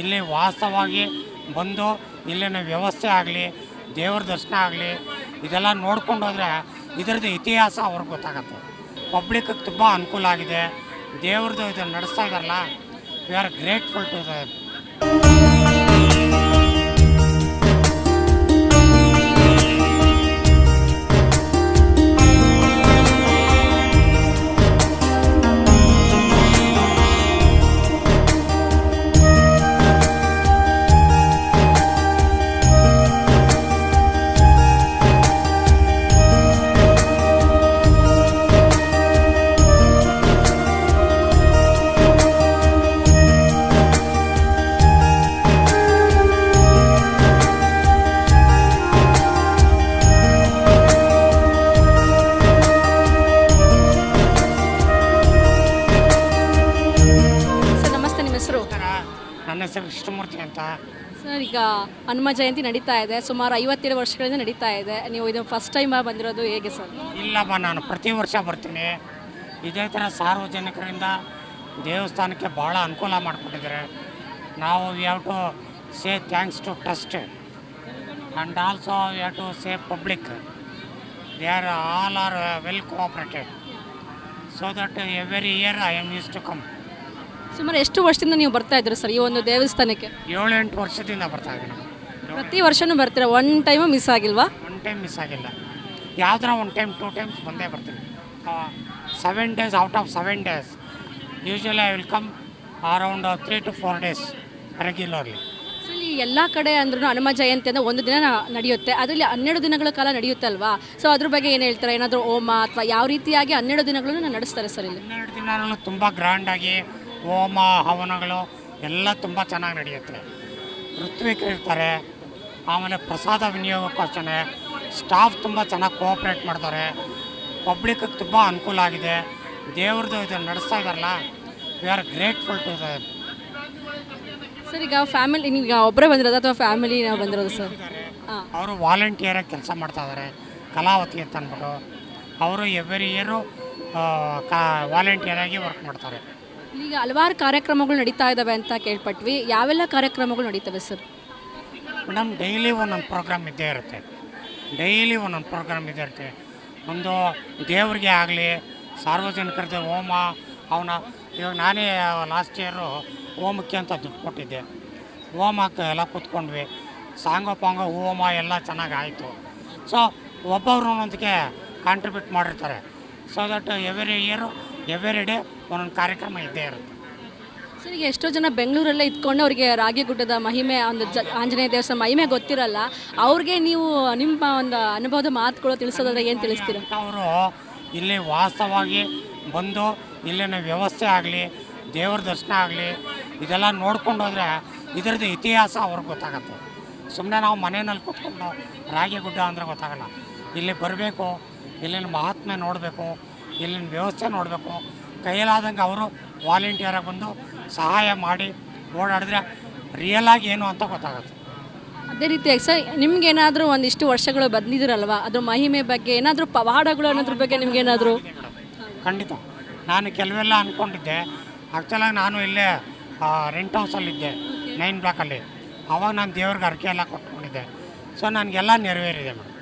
ಇಲ್ಲಿ ವಾಸ್ತವವಾಗಿ ಬಂದು ಇಲ್ಲಿನ ವ್ಯವಸ್ಥೆ ಆಗಲಿ, ದೇವ್ರ ದರ್ಶನ ಆಗಲಿ, ಇದೆಲ್ಲ ನೋಡ್ಕೊಂಡು ಹೋದರೆ ಇದರದ್ದು ಇತಿಹಾಸ ಅವ್ರಿಗೆ ಗೊತ್ತಾಗತ್ತೆ. ಪಬ್ಲಿಕ್ಗೆ ತುಂಬ ಅನುಕೂಲ ಆಗಿದೆ. ದೇವ್ರದ್ದು ಇದನ್ನು ನಡೆಸ್ತಾ ಇದ್ದಾರಲ್ಲ we are grateful to the ಹೆಸರು ಕೃಷ್ಣಮೂರ್ತಿ ಅಂತ. ಸರ್ ಈಗ ಹನುಮ ಜಯಂತಿ ನಡೀತಾ ಇದೆ. ಸುಮಾರು ಐವತ್ತೇಳು ವರ್ಷಗಳಿಂದ ನಡೀತಾ ಇದೆ. ನೀವು ಇದು ಫಸ್ಟ್ ಟೈಮ್ ಬಂದಿರೋದು ಹೇಗೆ ಸರ್? ಇಲ್ಲಮ್ಮ ನಾನು ಪ್ರತಿ ವರ್ಷ ಬರ್ತೀನಿ. ಇದೇ ಥರ ಸಾರ್ವಜನಿಕರಿಂದ ದೇವಸ್ಥಾನಕ್ಕೆ ಭಾಳ ಅನುಕೂಲ ಮಾಡಿಕೊಟ್ಟಿದ್ದಾರೆ. ನಾವು we have to say thanks to trust and also we have to say public they are all are well cooperated so that every year I am use to come ಸುಮಾರು ಎಷ್ಟು ವರ್ಷದಿಂದ ನೀವು ಬರ್ತಾ ಇದ್ದೀರಾ ಸರ್ ಈ ಒಂದು ದೇವಸ್ಥಾನಕ್ಕೆ? ಏಳು ಎಂಟು ವರ್ಷದಿಂದ ಬರ್ತಾ ಇದ್ದೀನಿ. ಪ್ರತಿ ವರ್ಷನೂ ಬರ್ತೀರಾ? ಒನ್ ಟೈಮು ಮಿಸ್ ಆಗಿಲ್ವಾ? ಒನ್ ಟೈಮ್ ಮಿಸ್ ಆಗಿಲ್ಲ. ಯಾವ್ದಾರ ಒನ್ ಟೈಮ್ ಟೂ ಟೈಮ್ಸ್ ಬಂದೇ ಬರ್ತೀನಿ. Seven days out of seven days usually I will come around three to four days regularly ಇಲ್ಲಿ ಎಲ್ಲ ಕಡೆ ಅಂದ್ರೂ ಹನುಮ ಜಯಂತಿ ಅಂದರೆ ಒಂದು ದಿನ ನ- ನಡೆಯುತ್ತೆ. ಅದರಲ್ಲಿ ಹನ್ನೆರಡು ದಿನಗಳ ಕಾಲ ನಡೆಯುತ್ತೆ ಅಲ್ವಾ? ಸೊ ಅದ್ರ ಬಗ್ಗೆ ಏನು ಹೇಳ್ತಾರೆ? ಏನಾದರೂ ಹೋಮ ಅಥವಾ ಯಾವ ರೀತಿಯಾಗಿ ಹನ್ನೆರಡು ದಿನಗಳನ್ನು ನಡೆಸ್ತಾರೆ ಸರ್ ಇಲ್ಲಿ? ಹನ್ನೆರಡು ತುಂಬಾ ತುಂಬ ಗ್ರ್ಯಾಂಡಾಗಿ ಹೋಮ ಹವನಗಳು ಎಲ್ಲ ತುಂಬ ಚೆನ್ನಾಗಿ ನಡೆಯುತ್ತೆ. ಋತ್ವಿಕರು ಇರ್ತಾರೆ ಆಮೇಲೆ ಪ್ರಸಾದ ವಿನಿಯೋಗಕ್ಕೂ ಅಷ್ಟೇ ಸ್ಟಾಫ್ ತುಂಬ ಚೆನ್ನಾಗಿ ಕೋಆಪ್ರೇಟ್ ಮಾಡ್ತಾರೆ. ಪಬ್ಲಿಕ್ ತುಂಬ ಅನುಕೂಲ ಆಗಿದೆ. ದೇವ್ರದ್ದು ಇದನ್ನು ನಡೆಸ್ತಾ ಇದ್ದಾರಲ್ಲ we are grateful to their sir ಈಗ ಫ್ಯಾಮಿಲಿ ಈಗ ಒಬ್ಬರೇ ಬಂದಿರೋದು ಅಥವಾ ಫ್ಯಾಮಿಲಿ ನಾವು ಬಂದಿರೋದು ಸರ್? ಅವರು ವಾಲಂಟಿಯರಾಗಿ ಕೆಲಸ ಮಾಡ್ತಾ ಇದ್ದಾರೆ ಕಲಾವತಿ ಅಂತ ಅಂದ್ಬಿಟ್ಟು ಅವರು ಎವ್ರಿ ಇಯರು ಕಾ ವಾಲಂಟಿಯರಾಗಿ ವರ್ಕ್ ಮಾಡ್ತಾರೆ. ಈಗ ಹಲವಾರು ಕಾರ್ಯಕ್ರಮಗಳು ನಡೀತಾ ಇದ್ದಾವೆ ಅಂತ ಕೇಳ್ಪಟ್ವಿ. ಯಾವೆಲ್ಲ ಕಾರ್ಯಕ್ರಮಗಳು ನಡೀತವೆ ಸರ್? ಮೇಡಮ್, ಡೈಲಿ ಒಂದೊಂದು ಪ್ರೋಗ್ರಾಮ್ ಇದ್ದೇ ಇರುತ್ತೆ. ಡೈಲಿ ಒಂದೊಂದು ಪ್ರೋಗ್ರಾಮ್ ಇದ್ದೇ ಇರುತ್ತೆ. ಒಂದು ದೇವರಿಗೆ ಆಗಲಿ ಸಾರ್ವಜನಿಕರದ್ದು ಹೋಮ, ಅವನ, ಇವಾಗ ನಾನೇ ಲಾಸ್ಟ್ ಇಯರು ಹೋಮಕ್ಕೆ ಅಂತ ದುಡ್ಡು ಕೊಟ್ಟಿದ್ದೆ. ಹೋಮಕ್ಕೆ ಎಲ್ಲ ಕೂತ್ಕೊಂಡ್ವಿ. ಸಾಂಗೋ ಪಾಂಗೋ ಹೋಮ ಎಲ್ಲ ಚೆನ್ನಾಗಿ ಆಯಿತು. ಸೊ ಒಬ್ಬೊಬ್ರು ಒಂದೊಂದಕ್ಕೆ ಕಾಂಟ್ರಿಬ್ಯೂಟ್ ಮಾಡಿರ್ತಾರೆ. So that every year every day ಒಂದೊಂದು ಕಾರ್ಯಕ್ರಮ ಇದ್ದೇ ಇರುತ್ತೆ. ಸರ್ ಈಗ ಎಷ್ಟೋ ಜನ ಬೆಂಗಳೂರಲ್ಲೇ ಇದ್ಕೊಂಡು ಅವರಿಗೆ ರಾಗಿಗುಡ್ಡದ ಮಹಿಮೆ ಒಂದು ಜ ಆಂಜನೇಯ ದೇವಸ್ಥಾನ ಮಹಿಮೆ ಗೊತ್ತಿರಲ್ಲ ಅವ್ರಿಗೆ ನೀವು ನಿಮ್ಮ ಒಂದು ಅನುಭವದ ಮಾತುಗಳು ತಿಳಿಸೋದಾದ್ರೆ ಏನು ತಿಳಿಸ್ತೀರಾ? ಅವರು ಇಲ್ಲಿ ವಾಸ್ತವವಾಗಿ ಬಂದು ಇಲ್ಲಿನ ವ್ಯವಸ್ಥೆ ಆಗಲಿ ದೇವ್ರ ದರ್ಶನ ಆಗಲಿ ಇದೆಲ್ಲ ನೋಡ್ಕೊಂಡು ಹೋದರೆ ಇದರದ್ದು ಇತಿಹಾಸ ಅವ್ರಿಗೆ ಗೊತ್ತಾಗತ್ತೆ. ಸುಮ್ಮನೆ ನಾವು ಮನೆಯಲ್ಲಿ ಕೂತ್ಕೊಂಡು ರಾಗಿ ಗುಡ್ಡ ಅಂದರೆ ಗೊತ್ತಾಗಲ್ಲ. ಇಲ್ಲಿ ಬರಬೇಕು ಇಲ್ಲಿನ ಮಹಾತ್ಮೆ ನೋಡಬೇಕು ಇಲ್ಲಿನ ವ್ಯವಸ್ಥೆ ನೋಡಬೇಕು ಕೈಯಲ್ಲಾದಂಗೆ ಅವರು ವಾಲಂಟಿಯರಾಗಿ ಬಂದು ಸಹಾಯ ಮಾಡಿ ಓಡಾಡಿದ್ರೆ ರಿಯಲಾಗಿ ಏನು ಅಂತ ಗೊತ್ತಾಗುತ್ತೆ. ಅದೇ ರೀತಿಯಾಗಿ ಸರ್ ನಿಮ್ಗೇನಾದರೂ ಒಂದಿಷ್ಟು ವರ್ಷಗಳು ಬಂದಿದ್ದೀರಲ್ವ ಅದ್ರ ಮಹಿಮೆ ಬಗ್ಗೆ ಏನಾದರೂ ಪವಾಡಗಳು ಅನ್ನೋದ್ರ ಬಗ್ಗೆ ನಿಮ್ಗೇನಾದರೂ ಖಂಡಿತ. ನಾನು ಕೆಲವೆಲ್ಲ ಅಂದ್ಕೊಂಡಿದ್ದೆ ಆ್ಯಕ್ಚುಲಾಗಿ ನಾನು ಇಲ್ಲೇ ರೆಂಟ್ ಹೌಸಲ್ಲಿದ್ದೆ ನೈನ್ ಬ್ಲಾಕಲ್ಲಿ ಅವಾಗ ನಾನು ದೇವ್ರಿಗೆ ಅರ್ಕೆ ಎಲ್ಲ ಕೊಟ್ಕೊಂಡಿದ್ದೆ. ಸೊ ನನಗೆಲ್ಲ ನೆರವೇರಿದೆ ಮೇಡಮ್.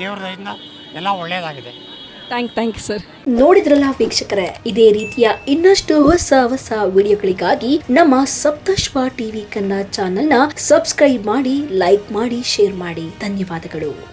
ದೇವ್ರದಿಂದ ಎಲ್ಲ ಒಳ್ಳೆಯದಾಗಿದೆ ಥ್ಯಾಂಕ್ ಥ್ಯಾಂಕ್ ಯು ಸರ್ ನೋಡಿದ್ರಲ್ಲ ವೀಕ್ಷಕರೇ, ಇದೇ ರೀತಿಯ ಇನ್ನಷ್ಟು ಹೊಸ ಹೊಸ ವಿಡಿಯೋಗಳಿಗಾಗಿ ನಮ್ಮ ಸಪ್ತಶ್ವ ಟಿವಿ ಕನ್ನಡ ಚಾನೆಲ್ನ ಸಬ್ಸ್ಕ್ರೈಬ್ ಮಾಡಿ, ಲೈಕ್ ಮಾಡಿ, ಶೇರ್ ಮಾಡಿ. ಧನ್ಯವಾದಗಳು.